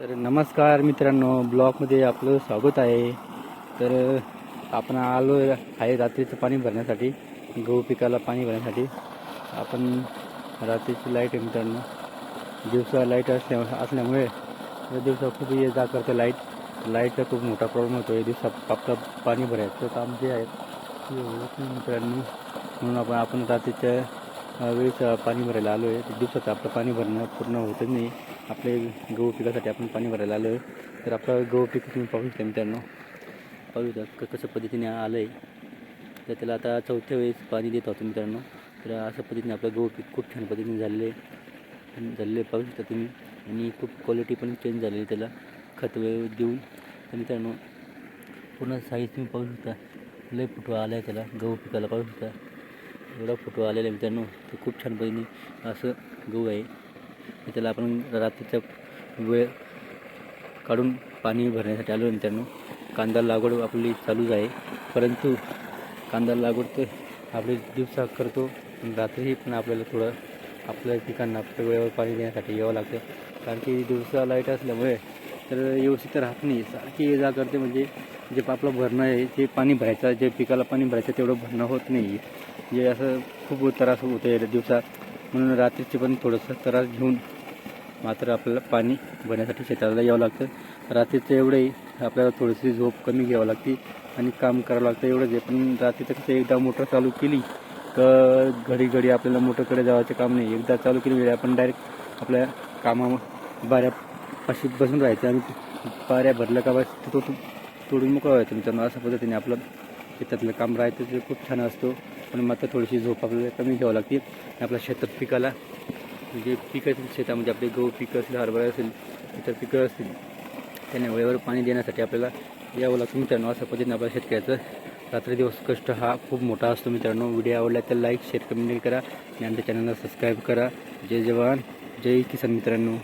तर नमस्कार मित्रांनो ब्लॉकमध्ये आपलं स्वागत आहे. तर आपण आलो आहे रात्रीचं पाणी भरण्यासाठी गहू पिकाला पाणी भरण्यासाठी. आपण रात्रीची लाइट आहे मित्रांनो. दिवसा लाइट असल्या असल्यामुळे दिवसा खूप ये जा करते लाइट. लाईटचा खूप मोठा प्रॉब्लेम होतो आहे दिवसा आपलं पाणी भरायचं काम जे आहे ते होत नाही मित्रांनो. म्हणून आपण आपण रात्रीच्या वेळेस पाणी भरायला आलो आहे दिवसाचं आपलं पाणी भरणं पूर्ण होतच नाही. आपले गहू पिकासाठी आपण पाणी भरायला आलो आहे तर आपलं गहू पीक तुम्ही पाहू शकता मित्रांनो. पाहू शकता क- कसं पद्धतीने आलं आहे तर त्याला आता चौथ्या वेळेस पाणी देत होतो मित्रांनो. तर अशा पद्धतीने आपलं गहू पीक खूप छान पद्धतीने झालेलं आहे. झालेलं आहे पाहू शकता तुम्ही. आणि खूप क्वालिटी पण चेंज झालेली आहे त्याला. खत वेळ देऊन. तर मित्रांनो पूर्ण साईज तुम्ही पाहू शकता लय फुटवा आला आहे त्याला. गहू पिकाला पाहू शकता एवढा फुटवा आलेला आहे मित्रांनो. तर खूप छान पद्धतीने असं गहू आहे. त्याला आपण रात्रीच्या वेळ काढून पाणी भरण्यासाठी आलो आहे मित्रांनो कांदा लागवड आपली चालूच आहे. परंतु कांदा लागवड तर आपले दिवसा करतो. रात्रीही पण आपल्याला थोडं आपल्या पिकांना आपल्या वेळेवर पाणी देण्यासाठी यावं लागतं. कारण की दिवसा लाइट असल्यामुळे तर व्यवस्थित राहत नाही. सारखी ये जा करते म्हणजे जे आपलं भरणं आहे ते पाणी भरायचं जे पिकाला पाणी भरायचं तेवढं भरणं होत नाही. जे असं खूप त्रास होतो आहे दिवसात म्हणून रात्रीचे पण थोडंसं त्रास घेऊन मात्र आपल्याला पाणी भरण्यासाठी शेताला यावं लागतं. रात्रीचं एवढंही आपल्याला थोडीशी झोप कमी घ्यावं लागते आणि काम करावं लागतं एवढंच आहे. पण रात्रीचं कसं एकदा मोटर चालू केली तर घडी घडी आपल्याला मोटरकडे जावायचं काम नाही. एकदा चालू केली वेळ आपण डायरेक्ट आपल्या कामा बाऱ्यापाशी बसून राहायचं आणि बाऱ्या भरलं का बस तो तोडून मोकळं व्हायचं मित्रांनो. अशा पद्धतीने आपलं शेतातलं काम राहायचं ते खूप छान असतो. पण मात्र थोडीशी झोप आपल्याला कमी घ्यावं लागते. आपल्या शेतात पिकाला म्हणजे जे पिकं असतील शेतामध्ये आपले गहू पिकं असतील हरभरा असेल इतर पिकं असतील त्यांना वेळेवर पाणी देण्यासाठी आपल्याला यावं लागतं. मित्रांनो अशा पद्धतीने आपल्या शेतकऱ्याचं रात्री दिवस कष्ट हा खूप मोठा असतो. मित्रांनो व्हिडिओ आवडला तर लाईक शेअर कमेंट करा आणि आमच्या चॅनलला सबस्क्राईब करा. जय जवान जय किसान मित्रांनो.